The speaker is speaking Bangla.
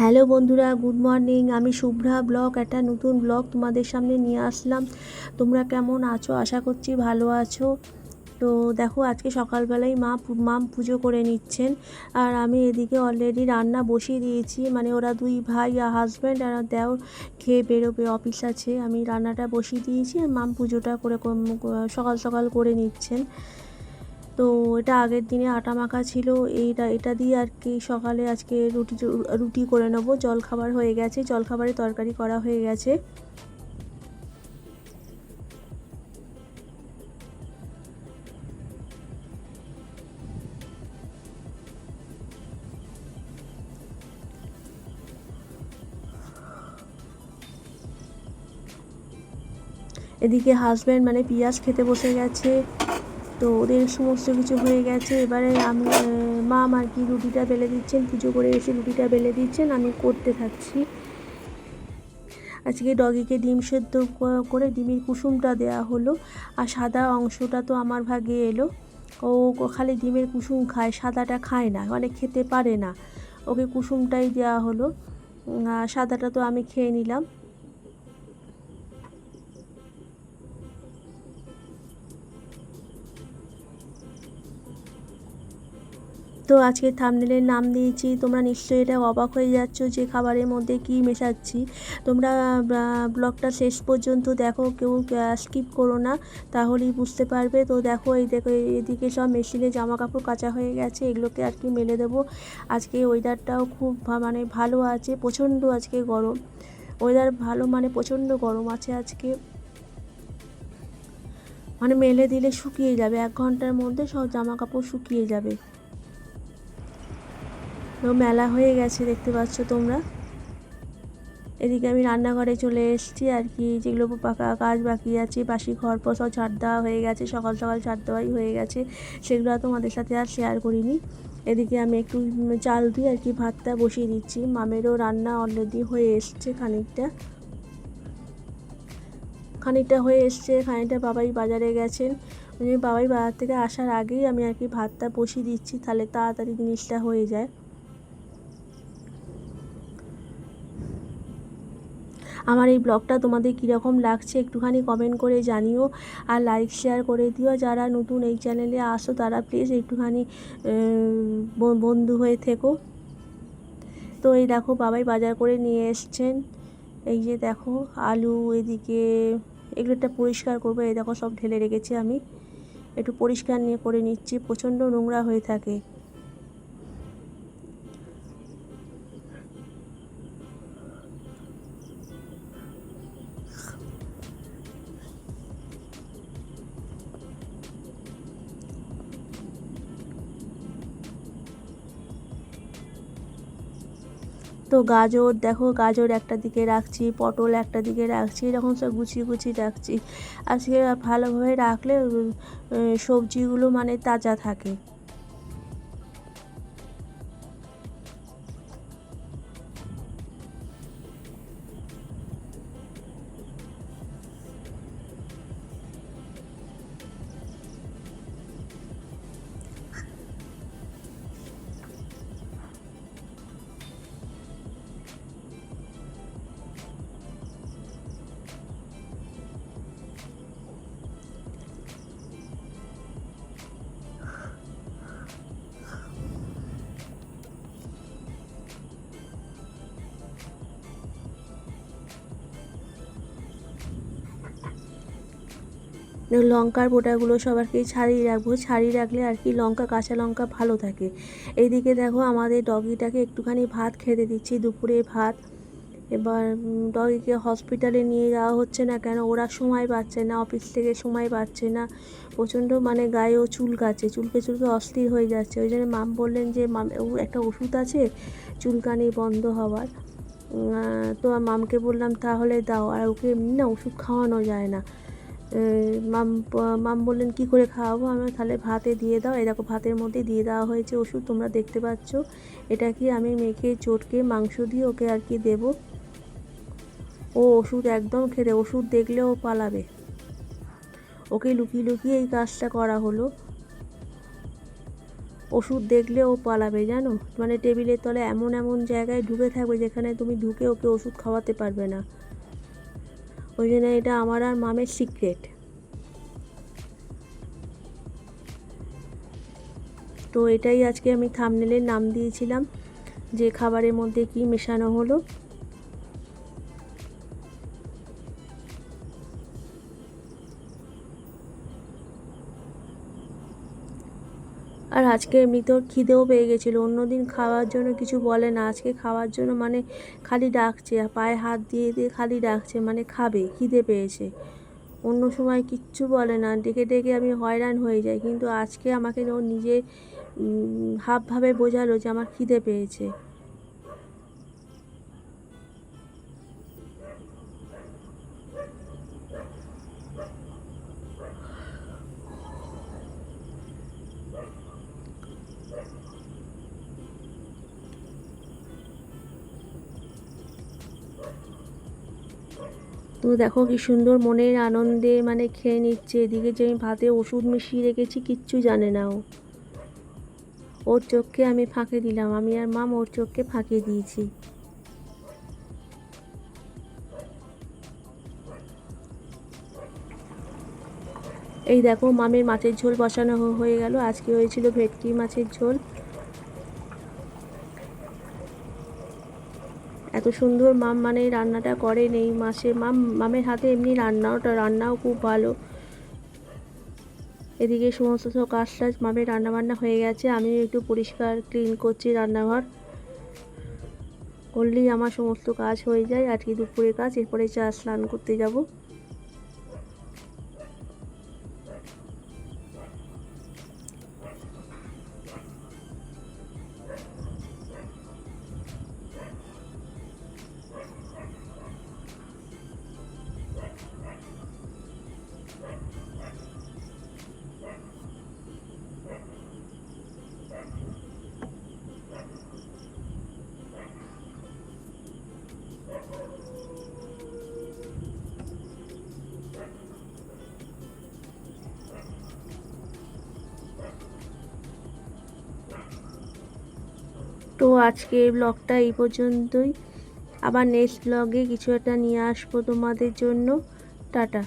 হ্যালো বন্ধুরা, গুড মর্নিং। আমি শুভ্রা ব্লগ, একটা নতুন ব্লগ তোমাদের সামনে নিয়ে আসলাম। তোমরা কেমন আছো? আশা করছি ভালো আছো। তো দেখো, আজকে সকালবেলায় মা মাম পুজো করে নিচ্ছেন। আর আমি এদিকে অলরেডি রান্না বসিয়ে দিয়েছি। মানে ওরা দুই ভাই, আর হাজব্যান্ড আর দেও খেয়ে বেরোবে অফিস আছে। আমি রান্নাটা বসিয়ে দিয়েছি, আর মাম পুজোটা করে সকাল সকাল করে নিচ্ছেন। তো এটা আগের দিনে আটা মাখা ছিল, এইটা, এটা দিয়ে আর কি সকালে আজকে রুটি রুটি করে নেব। জলখাবার হয়ে গেছে, জলখাবারে তরকারি করা হয়ে গেছে। এদিকে হাজব্যান্ড মানে পিঁয়াজ খেতে বসে গেছে। তো ওদের সমস্ত কিছু হয়ে গেছে। এবারে আমি মা আর কি রুটিটা বেলে দিচ্ছেন, পুজো করে এসে রুটিটা বেলে দিচ্ছেন, আমি করতে থাকছি। আজকে ডগিকে ডিম সেদ্ধ করে ডিমের কুসুমটা দেওয়া হলো, আর সাদা অংশটা তো আমার ভাগে এলো। ও খালি ডিমের কুসুম খায়, সাদাটা খায় না মানে খেতে পারে না। ওকে কুসুমটাই দেওয়া হলো। সাদাটা তো আমি খেয়ে নিলাম। তো আজকে থামনেলের নাম দিয়েছি, তোমরা নিশ্চয়ই এটা অবাক হয়ে যাচ্ছ যে খাবারের মধ্যে কী মেশাচ্ছি। তোমরা ব্লগটা শেষ পর্যন্ত দেখো, কেউ স্কিপ করো না, তাহলেই বুঝতে পারবে। তো দেখো, এই দেখো এদিকে সব মেশিনে জামা কাপড় কাচা হয়ে গেছে, এগুলোকে আর কি মেলে দেবো। আজকে ওয়েদারটাও খুব মানে ভালো আছে, প্রচণ্ড আজকে গরম। ওয়েদার ভালো মানে প্রচণ্ড গরম আছে আজকে। মানে মেলে দিলে শুকিয়ে যাবে, এক ঘণ্টার মধ্যে সব জামা কাপড় শুকিয়ে যাবে। তো মেলা হয়ে গেছে, দেখতে পাচ্ছ তোমরা। এদিকে আমি রান্নাঘরে চলে এসেছি আর কি, যেগুলো পাকা কাজ বাকি আছে, বাসি ঘর সব ছাড় দেওয়া হয়ে গেছে, সকাল সকাল ছাড় দেওয়াই হয়ে গেছে, সেগুলো তোমাদের সাথে আর শেয়ার করিনি। এদিকে আমি একটু চাল দিয়ে আর কি ভাতটা বসিয়ে দিচ্ছি, মামেরও রান্না অলরেডি হয়ে এসছে খানিকটা। খানিকটা হয়ে এসছে, খানিকটা বাবাই বাজারে গেছেন। বাবাই বাজার থেকে আসার আগেই আমি আর কি ভাতটা বসিয়ে দিচ্ছি, তাহলে তাড়াতাড়ি জিনিসটা হয়ে যায়। আমার এই ব্লগটা তোমাদের কীরকম লাগছে একটুখানি কমেন্ট করে জানিও আর লাইক শেয়ার করে দিও। যারা নতুন এই চ্যানেলে আসো তারা প্লিজ একটুখানি বন্ধু হয়ে থেকো। তো এই দেখো বাবাই বাজার করে নিয়ে এসছেন। এই যে দেখো আলু এদিকে, এগুলো একটা পরিষ্কার করব। এই দেখো সব ঢেলে রেখেছি আমি। একটু পরিষ্কার নিয়ে করে নিচ্ছি। প্রচণ্ড নোংরা হয়ে থাকে। তো গাজর, দেখো গাজর একটা দিকে রাখছি, পটল একটা দিকে রাখছি, এরকম সব গুছিয়ে গুছিয়ে রাখছি। আজকে ভালোভাবে রাখলে সবজিগুলো মানে তাজা থাকে। লঙ্কার বোটাগুলো সব আর কি ছাড়িয়ে রাখব। ছাড়িয়ে রাখলে আর কি লঙ্কা, কাঁচা লঙ্কা ভালো থাকে। এইদিকে দেখো আমাদের ডগিটাকে একটুখানি ভাত খেতে দিচ্ছি, দুপুরে ভাত। এবার ডগিকে হসপিটালে নিয়ে যাওয়া হচ্ছে না কেন? ওরা সময় পাচ্ছে না, অফিস থেকে সময় পাচ্ছে না। প্রচণ্ড মানে গায়েও চুলকাচ্ছে চুলকে চুলকে অস্থির হয়ে যাচ্ছে। ওই জন্য মাম বললেন যে মাম ও একটা ওষুধ আছে চুলকানি বন্ধ হওয়ার। তো মামকে বললাম, তাহলে দাও। আর ওকে এমনি না, ওষুধ খাওয়ানো যায় না। মাম মাম বললেন, কি করে খাওয়াবো? আমি তাহলে ভাতে দিয়ে দাও। এরকম ভাতের মধ্যে দিয়ে দেওয়া হয়েছে ওষুধ, তোমরা দেখতে পাচ্ছ। এটা কি আমি মেখে, চটকে মাংস দিয়ে ওকে আর কি দেবো? ও ওষুধ একদম খেতে, ওষুধ দেখলেও পালাবে। ওকে লুকিয়ে লুকিয়ে এই কাজটা করা হলো। ওষুধ দেখলে ও পালাবে, জানো? মানে টেবিলের তলে এমন এমন জায়গায় ঢুকে থাকবে যেখানে তুমি ঢুকে ওকে ওষুধ খাওয়াতে পারবে না। ওই জন্য এটা আমার আর মামের সিক্রেট তো এটাই আজকে আমি থামনেলের নাম দিয়েছিলাম, যে খাবারের মধ্যে কি মেশানো হলো। আজকে এমনিতেও খিদেও পেয়ে গেছিল। অন্যদিন খাওয়ার জন্য কিছু বলে না। আজকে খাওয়ার জন্য মানে খালি ডাকছে, পায়ে হাত দিয়ে দিয়ে খালি ডাকছে মানে খাবে, খিদে পেয়েছে। অন্য সময় কিচ্ছু বলে না। ডেকে ডেকে আমি হয়রান হয়ে যাই। কিন্তু আজকে আমাকে ও নিজে হাফভাবে বোঝালো যে আমার খিদে পেয়েছে। তো দেখো কি সুন্দর মনের আনন্দে মানে খেয়ে নিচ্ছে। এদিকে যে আমি ভাতে ওষুধ মিশিয়ে রেখেছি, কিচ্ছু জানে না ও। ওর চোখকে আমি ফাঁকে দিলাম। আমি আর মাম ওর চোখকে ফাঁকে দিয়েছি। এই দেখো, মামের মাছের ঝোল বসানো হয়ে গেল। আজকে হয়েছিল ভেটকি মাছের ঝোল। এত সুন্দর মাম মানে রান্নাটা করেন এই মাসে। মাম, মামের হাতে এমনি রান্নাওটা রান্নাও খুব ভালো। এদিকে সমস্ত সব কাজ টাজ মামের রান্না বান্না হয়ে গেছে। আমি একটু পরিষ্কার ক্লিন করছি রান্নাঘর। করলেই আমার সমস্ত কাজ হয়ে যায়। আজকে দুপুরের কাজ, এরপরে চা স্নান করতে যাব। তো আজকে ব্লগটা এই পর্যন্তই। আবার নেক্সট ব্লগে কিছু একটা নিয়ে আসব তোমাদের জন্য। টাটা।